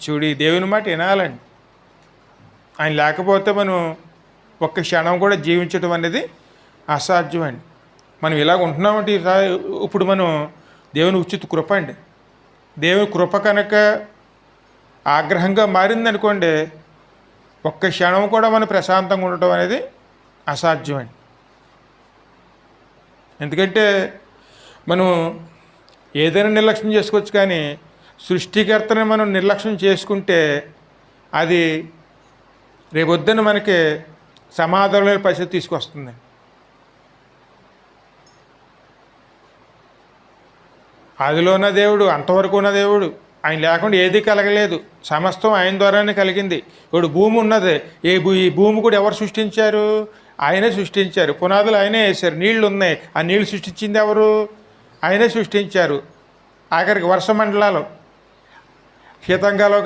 చూడు ఈ దేవుని మాట వినాలండి. ఆయన లేకపోతే మనం ఒక్క క్షణం కూడా జీవించడం అనేది అసాధ్యం అండి మనం ఇలాగ ఉంటున్నామంటే ఇప్పుడు మనం దేవుని ఉచిత కృప అండి. దేవుని కృప కనుక ఆగ్రహంగా మారిందనుకోండి ఒక్క క్షణం కూడా మనం ప్రశాంతంగా ఉండటం అనేది అసాధ్యం అండి ఎందుకంటే మనం ఏదైనా నిర్లక్ష్యం చేసుకోవచ్చు కానీ సృష్టికర్తని మనం నిర్లక్ష్యం చేసుకుంటే అది రేపొద్దున మనకి సమాధానం లేని పరిస్థితి తీసుకొస్తుంది. అదిలో ఉన్న దేవుడు అంతవరకు ఉన్న దేవుడు ఆయన లేకుండా ఏది కలగలేదు. సమస్తం ఆయన ద్వారానే కలిగింది. ఇప్పుడు భూమి ఉన్నది. ఏ ఈ భూమి కూడా ఎవరు సృష్టించారు? ఆయనే సృష్టించారు. పునాదులు ఆయనే వేశారు. నీళ్ళు ఉన్నాయి. ఆ నీళ్ళు సృష్టించింది ఎవరు? ఆయనే సృష్టించారు. ఆఖరికి వర్ష మండలాలు. శీతంకాలం